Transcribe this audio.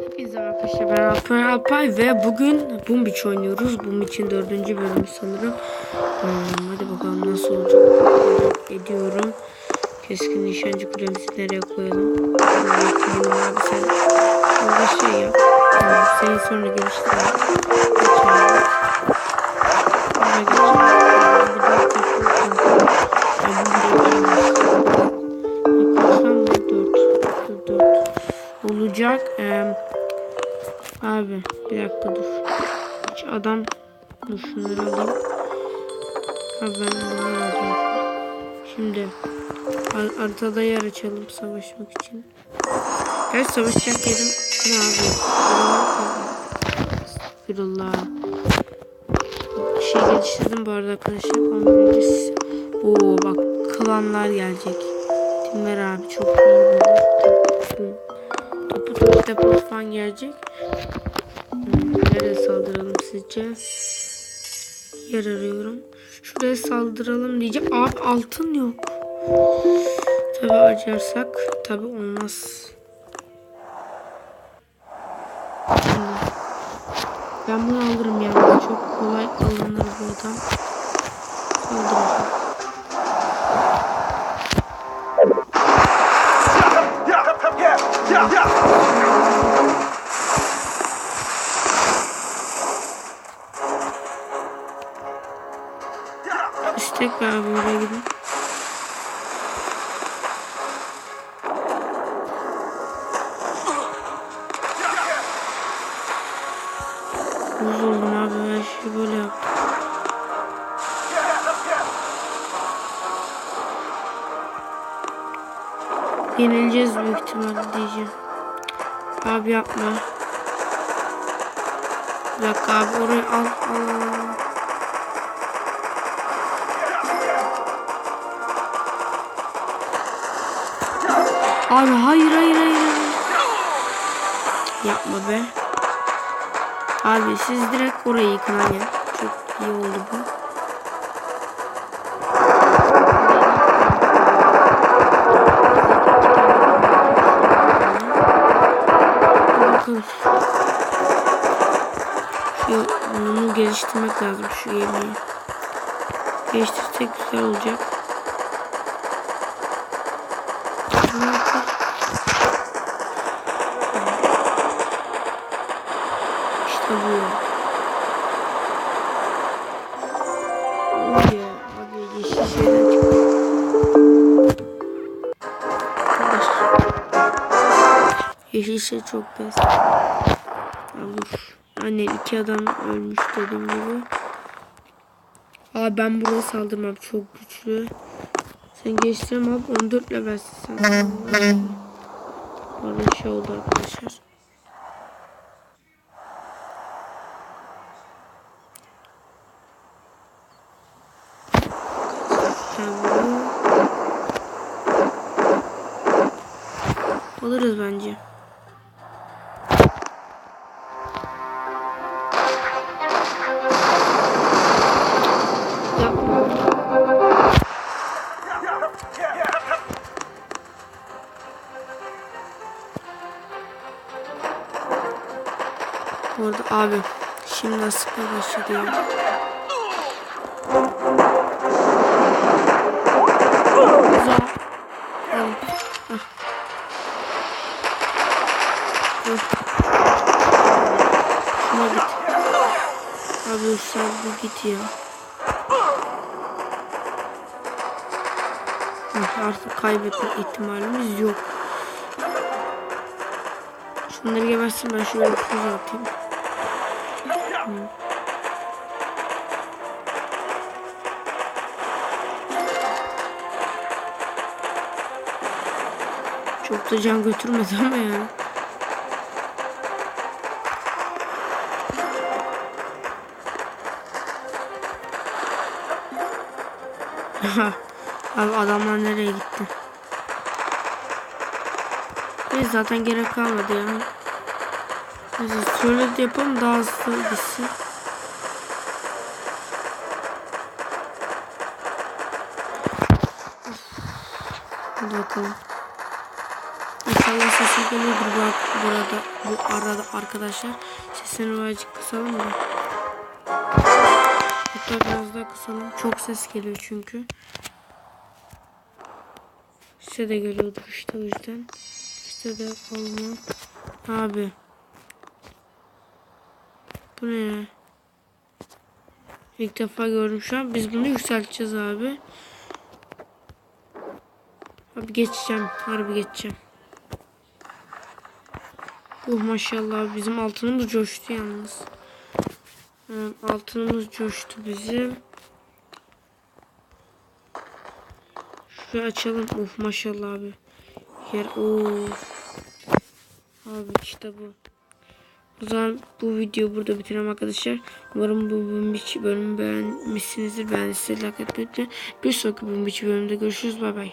Hepinize arkadaşlar ben Alpay Alpay ve bugün Boom Beach oynuyoruz. Boom Beach'in dördüncü bölümü sanırım. Hmm, hadi bakalım nasıl olacak. Ediyorum. Keskin nişancı kulemizi nereye koyalım? Koyalım abi sen. Orada şey yap. Hmm, seni sonra geliştirelim. Geçelim. Sonra geçelim. Bir dakika dur. Hiç adam dur şunları alayım. Ha ben bunları alayım. Şimdi har- haritada yer açalım savaşmak için. Evet savaşacak yerim. Ne abi? Estağfirullah. Bir şey geliştirdim bu arada arkadaşlar. 11. Oo bak klanlar gelecek. Timler abi çok iyi olur. Topu topu depo falan gelecek. Nereye saldıralım sizce? Yer arıyorum. Şuraya saldıralım diyeceğim. Abi altın yok. Tabi harcarsak tabi olmaz. Ben bunu alırım yani. Çok kolay alınır bu adam. Saldıracağım. Yeah. Ver abi oraya gidin. Buz abi her şeyi böyle yaptım. Yenileceğiz büyük ihtimalle diyeceğim. Abi yapma. Bir dakika abi orayı al al Abi hayır hayır hayır. Yapma be. Abi siz direkt orayı yıkın hani. Çok iyi oldu bu. Bakalım. Şu bunu geliştirmek lazım şu yemeği. Geliştirsek güzel olacak. İşte bu. Oy ya, abi yeşil şeyden. Yeşil şey çok pes. Dur. Anne iki adam ölmüş dediğim gibi. Aa ben buraya saldırmam çok güçlü. Sen geçtirem abi 14 levelsin sen. Orada şey oldu arkadaşlar. Alırız bence. Bu arada abi şimdi nasıl başladı ya. Güzel. Abi sen bir git ya. Artık kaybetme ihtimalimiz yok. Şunları gebersin ben şuraya bir füze atayım. Çok da can götürmedi ama yani. Abi adamlar nereye gitti? Neyse zaten gerek kalmadı ya. Şöyle de yapalım daha hızlı gitsin. Hadi bakalım. İnşallah sesim geliyordur bu ar- burada bu arada arkadaşlar. Sesini birazcık kısalım da. Hatta biraz daha kısalım. Çok ses geliyor çünkü. Size de geliyordur işte o yüzden. Size de olma. Abi. Bu ne ya? İlk defa gördüm şu an. Biz bunu yükselteceğiz abi. Abi geçeceğim. Harbi geçeceğim. Oh maşallah bizim altınımız coştu yalnız. Altınımız coştu bizim. Şurayı açalım. Of maşallah abi. Yer o. Abi işte bu. O zaman bu videoyu burada bitirelim arkadaşlar. Umarım bu içi bölümü beğenmişsinizdir. Beğendiyseniz like atmayı unutmayın. Bir sonraki içi bölümde görüşürüz. Bay bay.